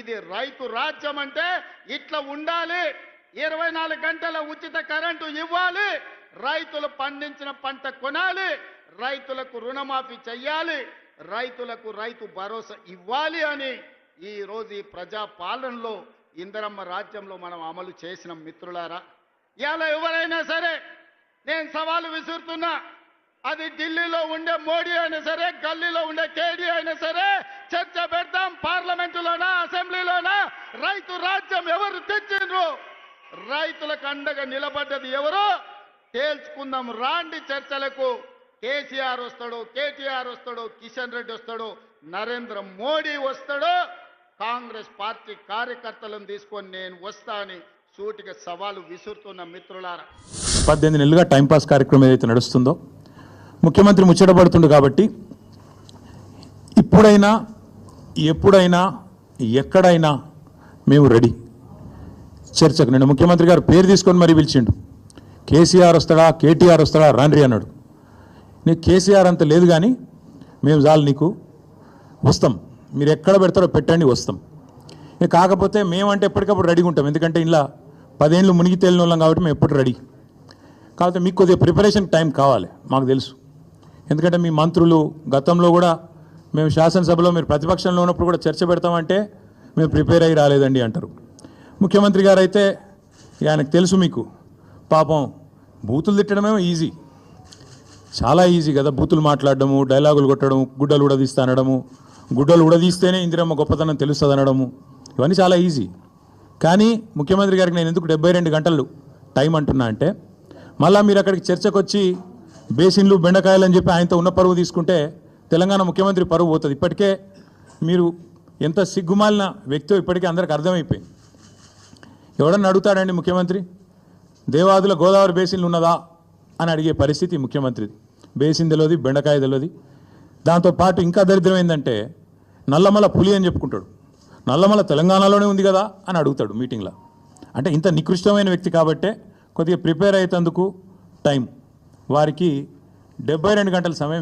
ఇది రైతు రాజ్యం అంటే ఇట్లా ఉండాలి. ఇరవై నాలుగు గంటల ఉచిత కరెంటు ఇవ్వాలి. రైతులు పండించిన పంట కొనాలి. రైతులకు రుణమాఫీ చెయ్యాలి. రైతులకు రైతు భరోసా ఇవ్వాలి అని ఈరోజు ఈ ప్రజా పాలనలో ఇందరమ్మ రాజ్యంలో మనం అమలు చేసిన మిత్రులారా. ఇలా ఎవరైనా సరే నేను సవాలు విసురుతున్నా. అది ఢిల్లీలో ఉండే మోడీ అయినా సరే గల్లీలో ఉండే కేడీ అయినా సరే చర్చ పెడతాం పార్లమెంటులోనా అసెంబ్లీలోనా రైతు రాజ్యం ఎవరు తెచ్చిండ్రు? రైతులకు అండగా నిలబడ్డది ఎవరు? తేల్చుకుందాం రాండి చర్చలకు. కేసీఆర్ వస్తాడు కేటీఆర్ వస్తాడు కిషన్ రెడ్డి వస్తాడు నరేంద్ర మోడీ వస్తాడు కాంగ్రెస్ పార్టీ కార్యకర్తలను తీసుకొని నేను వస్తా అని సూటిగా సవాలు విసురుతున్న మిత్రులారా. పద్దెనిమిది నెలలుగా టైంపాస్ కార్యక్రమం ఏదైతే నడుస్తుందో ముఖ్యమంత్రి ముచ్చటపడుతుండు కాబట్టి ఇప్పుడైనా ఎప్పుడైనా ఎక్కడైనా మేము రెడీ. చర్చకు నేను ముఖ్యమంత్రి గారు పేరు తీసుకొని మరీ పిలిచిండు. కేసీఆర్ వస్తాడా? కేటీఆర్ వస్తాడా? రాండ్రి అన్నాడు. నీకు కేసీఆర్ అంత లేదు కానీ మేము చాలు నీకు వస్తాం. మీరు ఎక్కడ పెడతారో పెట్టండి వస్తాం. ఇక కాకపోతే మేమంటే ఎప్పటికప్పుడు రెడీగా ఉంటాం. ఎందుకంటే ఇలా పదేళ్ళు మునిగి తేలిన వాళ్ళం కాబట్టి మేము ఎప్పుడు రెడీ. కాకపోతే మీకు కొద్దిగా ప్రిపరేషన్ టైం కావాలి మాకు తెలుసు. ఎందుకంటే మీ మంత్రులు గతంలో కూడా మేము శాసనసభలో మీరు ప్రతిపక్షంలో ఉన్నప్పుడు కూడా చర్చ పెడతామంటే మేము ప్రిపేర్ అయ్యి రాలేదండి అంటారు. ముఖ్యమంత్రి గారు అయితే ఆయనకు తెలుసు మీకు పాపం బూతులు తిట్టడమేమో ఈజీ. చాలా ఈజీ కదా బూతులు మాట్లాడడము డైలాగులు కొట్టడం గుడ్డలు ఉడదీస్తా అనడము గుడ్డలు ఉడదీస్తేనే ఇందిరమ్మ గొప్పతనం తెలుస్తుంది అనడము ఇవన్నీ చాలా ఈజీ. కానీ ముఖ్యమంత్రి గారికి నేను ఎందుకు డెబ్బై రెండు గంటలు టైం అంటున్నా అంటే మళ్ళీ మీరు అక్కడికి చర్చకు వచ్చి బేసిన్లు బెండకాయలు అని చెప్పి ఆయనతో ఉన్న పరువు తీసుకుంటే తెలంగాణ ముఖ్యమంత్రి పరువు పోతుంది. ఇప్పటికే మీరు ఎంత సిగ్గుమాలిన వ్యక్తో ఇప్పటికే అందరికి అర్థమైపోయింది. ఎవడన్నా అడుగుతాడండి ముఖ్యమంత్రి? దేవాదుల గోదావరి బేసిన్లు ఉన్నదా? అని అడిగే పరిస్థితి ముఖ్యమంత్రిది. బేసిన్ తెలియదు బెండకాయ తెలియదు దాంతోపాటు ఇంకా దరిద్రం ఏంటంటే నల్లమల పులి అని చెప్పుకుంటాడు. నల్లమల తెలంగాణలోనే ఉంది కదా అని అడుగుతాడు మీటింగ్లో. అంటే ఇంత నికృష్టమైన వ్యక్తి కాబట్టే కొద్దిగా ప్రిపేర్ అయ్యేందుకు టైం. వారికి డెబ్బై రెండు గంటల సమయం